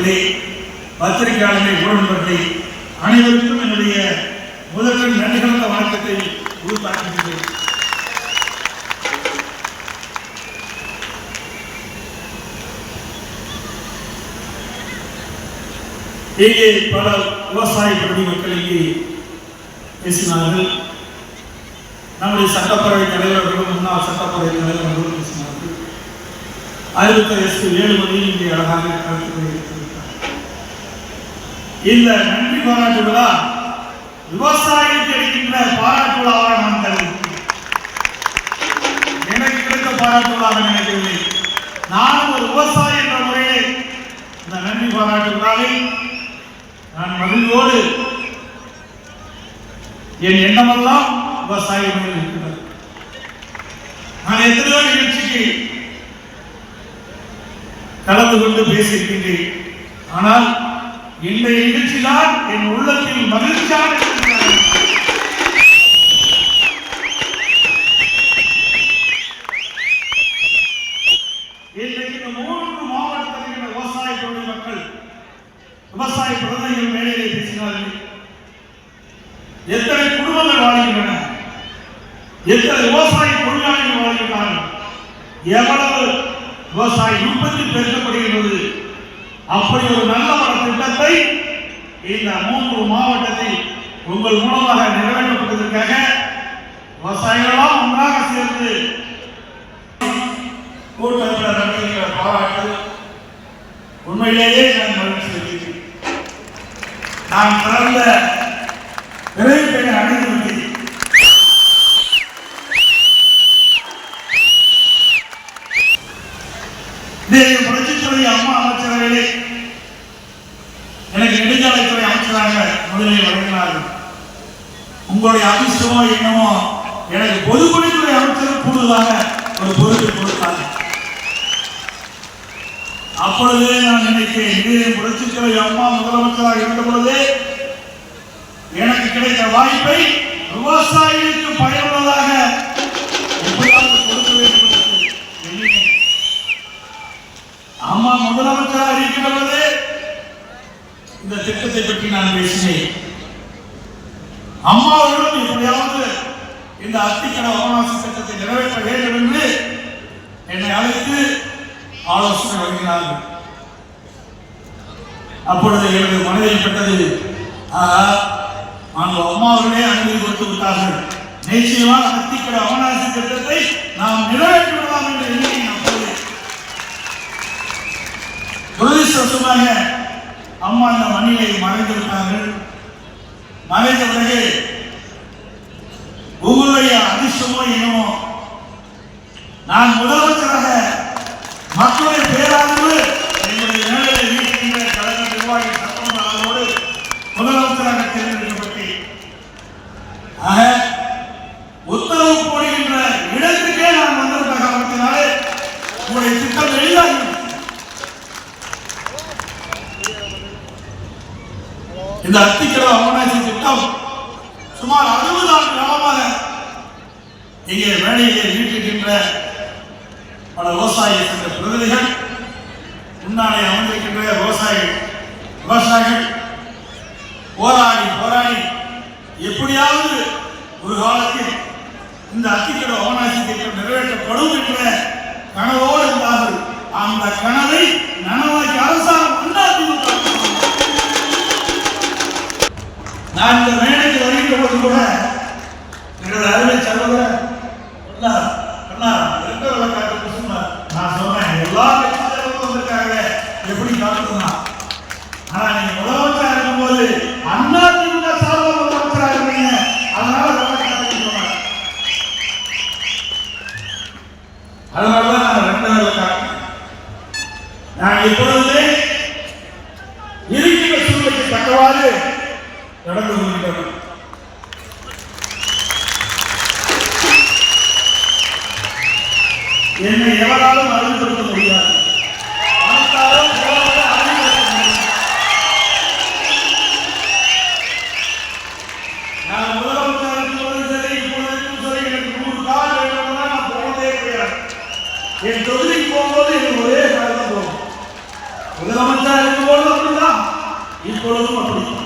நண்பர்களே பத்திரிகையாளர்களே ஊடகங்களே அனைவருக்கும் என்னுடைய முதல்வர் நன்றி கலந்த வணக்கத்தை உருவாக்குகிறேன் இங்கே பல விவசாய பிரதி மக்கள் இங்கே பேசினார்கள். நம்முடைய சட்டப்பேரவை தலைவர்களும் முன்னாள் சட்டப்பேரவை தலைவர்களும் பேசினார்கள். அறிவித்த எஸ் ஏழு மணியில் இங்கே அழகாக கலந்து கொண்டிருக்கிறது இல்ல நன்றி பாராட்டு விழா விவசாயிக்கு அளிக்கின்ற பாராட்டு விழாவாக நான் கருதுகிறேன் எனக்கு கிடைத்த பாராட்டு விழாக நினைக்கவில்லை நானும் ஒரு விவசாயி என்ற முறையில் இந்த நன்றி பாராட்டு விழாவை நான் மகிழ்வோடு என் எண்ணமெல்லாம் விவசாயம் இருக்கிறது. நான் எத்தனையோ நிகழ்ச்சிக்கு கலந்து கொண்டு பேசியிருக்கின்றேன். ஆனால் இன்றைய நிகழ்ச்சிதான் என் உள்ளத்தில் மகிழ்ச்சியான நிகழ்ச்சியாக மூன்று மாவட்டத்தில் இருக்கிற விவசாய தொழில் மக்கள் விவசாய பிரதிநிதிகள் மேலே பேசினார்கள். எத்தனை குடும்பங்கள் வாழ்கின்றன? எத்தனை விவசாய தொழிலாளிகள் வாழ்கின்றார்கள்? எவ்வளவு விவசாய உற்பத்தி பெருக்கப்படுகிறது அப்படி ஒரு நல்ல ஒரு திட்டத்தை இந்த மூன்று மாவட்டத்தில் உங்கள் மூலமாக நிறைவேற்றப்பட்டதற்காக விவசாயிகளெல்லாம் ஒன்றாக சேர்ந்து கூட்டத்தில் நடத்துகிற பாராட்டு உண்மையிலேயே நான் மகிழ்ச்சி நான் பிறந்த விரைவு பெண்ணை அடைந்து விட்டேன் இன்றைய புரட்சித்துறை அம்மா அமைச்சரவையிலே எனக்கு நெடுஞ்சாலைத்துறை முதலில் வழங்கினார்கள் உங்களுடைய அதிர்ஷ்டமோ என்னமோ எனக்கு பொதுப்பணித்துறை அமைச்சர் கூடுதலாக ஒரு பொறுப்பை கொடுத்தாங்க அப்பொழுதே நான் நினைக்கிறேன் இதே புரட்சித்துறை அம்மா முதலமைச்சராக இருந்த பொழுது எனக்கு கிடைத்த வாய்ப்பை விவசாயிகளுக்கு பயனுள்ளதாக அம்மா முதலமைச்சராக இந்த திட்டத்தை பற்றி நான் பேசினேன். அம்மாவிடம் எப்படியாவது இந்த அத்திக்கட அவகாச திட்டத்தை நிறைவேற்ற வேண்டும் என்று என்னை அழைத்து ஆலோசனை வழங்கினார்கள். அப்பொழுது எனது மனதில் பட்டது ஆஹா, அங்கு அம்மாவிலே அனுமதி கொடுத்து விட்டார்கள். நிச்சயமாக அத்திக்கட அவகாச திட்டத்தை நாம் நிறைவேற்றி விடலாம் என்று எண்ணினேன் அப்பொழுது துரதிருஷ்டமாக அம்மா இந்த மண்ணிலை மறைந்து விட்டார்கள் மறைந்த பிறகு உங்களுடைய அதிர்ஷ்டமோ என்னமோ நான் முதல் இந்த அத்திக்கிற அவனாசி திட்டம் சுமார் அறுபது ஆண்டு காலமாக இங்கே வேலையை வீட்டுகின்ற பல விவசாய சங்க பிரதிநிதிகள் முன்னாலே அமர்ந்திருக்கின்ற விவசாயிகள் விவசாயிகள் போராடி போராடி எப்படியாவது ஒரு காலத்தில் இந்த அத்திக்கட அவனாசி திட்டம் நிறைவேற்றப்படும் என்ற கனவோடு இருந்தார்கள் அந்த கனவை நன நான் இந்த மேடைக்கு வருகின்ற போது கூட எனது அருமை சகோதரர் அண்ணா அண்ணா எந்த விளக்காட்டு சொன்னார் நான் சொன்னேன் எல்லா கட்சியிலும் வந்திருக்காங்க. எப்படி காட்டுனா ஆனா நீங்க முதலமைச்சரா இருக்கும்போது அண்ணா திமுக சார்பா முதலமைச்சரா இருக்கீங்க அதனால விளக்காட்டு சொன்னேன் அதனாலதான் நான் ரெண்டாவது விளக்காட்டு நான் இப்பொழுது இருக்கிற சூழ்நிலைக்கு தக்கவாறு நடந்து கொள்கிறது என்னை எவராலும் அறிவுறுத்த முடியாது. நான் நான் என் தொகுதிக்கு போகும்போது எனக்கு ஒரே காலம் போகும். முதலமைச்சர் இருக்கும்போது இப்பொழுதும் அப்படிதான்